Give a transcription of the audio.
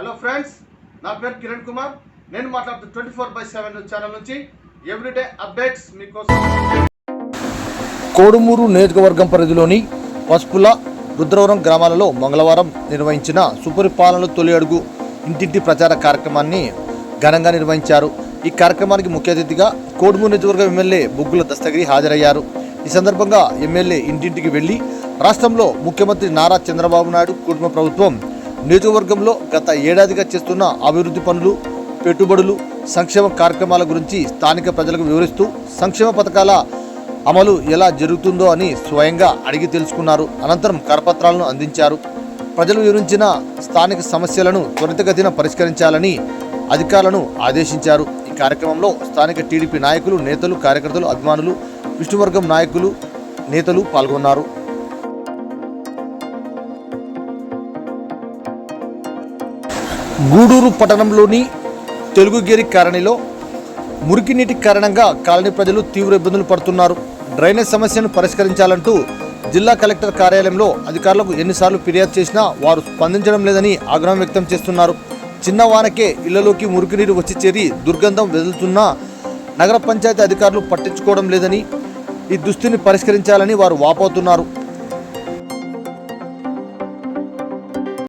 Hello friends నా పేరు కిరణ్ కుమార్. నేను మాట్లాడుతూ twenty four by seven channel నుంచి ఎవ్రీడే అప్డేట్స్ మీకోసం. కోడుమూరు నియోజకవర్గం పరిధిలోని పసుపుల రుద్రవరం గ్రామాలలో మంగళవారం నిర్వహించిన సుపరిపాలనలో తొలి అడుగు ఇంటింటి ప్రచార కార్యక్రమాన్ని ఘనంగా నిర్వహించారు. ఈ కార్యక్రమానికి ముఖ్య అతిథిగా కోడుమూరు నియోజకవర్గం ఎమ్మెల్యే బుగ్గుల దస్తగిరి హాజరయ్యారు. ఈ సందర్భంగా ఎమ్మెల్యే ఇంటింటికి వెళ్ళి రాష్ట్రంలో ముఖ్యమంత్రి నారా చంద్రబాబు నాయుడు కుటుంబ ప్రభుత్వం నియోజకవర్గంలో గత ఏడాదిగా చేస్తున్న అభివృద్ధి పనులు పెట్టుబడులు సంక్షేమ కార్యక్రమాల గురించి స్థానిక ప్రజలకు వివరిస్తూ సంక్షేమ పథకాల అమలు ఎలా జరుగుతుందో అని స్వయంగా అడిగి తెలుసుకున్నారు. అనంతరం కరపత్రాలను అందించారు. ప్రజలు వివరించిన స్థానిక సమస్యలను త్వరితగతిన పరిష్కరించాలని అధికారులను ఆదేశించారు. ఈ కార్యక్రమంలో స్థానిక టీడీపీ నాయకులు నేతలు కార్యకర్తలు అభిమానులు విష్ణువర్గం నాయకులు నేతలు పాల్గొన్నారు. గూడూరు పట్టణంలోని తెలుగుగిరి కాలనీలో మురికి నీటి కారణంగా కాలనీ ప్రజలు తీవ్ర ఇబ్బందులు పడుతున్నారు. డ్రైనేజ్ సమస్యను పరిష్కరించాలంటూ జిల్లా కలెక్టర్ కార్యాలయంలో అధికారులకు ఎన్నిసార్లు ఫిర్యాదు చేసినా వారు స్పందించడం లేదని ఆగ్రహం వ్యక్తం చేస్తున్నారు. చిన్న వానకే ఇళ్ళలోకి మురికి నీరు వచ్చి చేరి దుర్గంధం వెదులుతున్నా నగర పంచాయతీ అధికారులు పట్టించుకోవడం లేదని ఈ దుస్థితిని పరిష్కరించాలని వారు వాపోతున్నారు.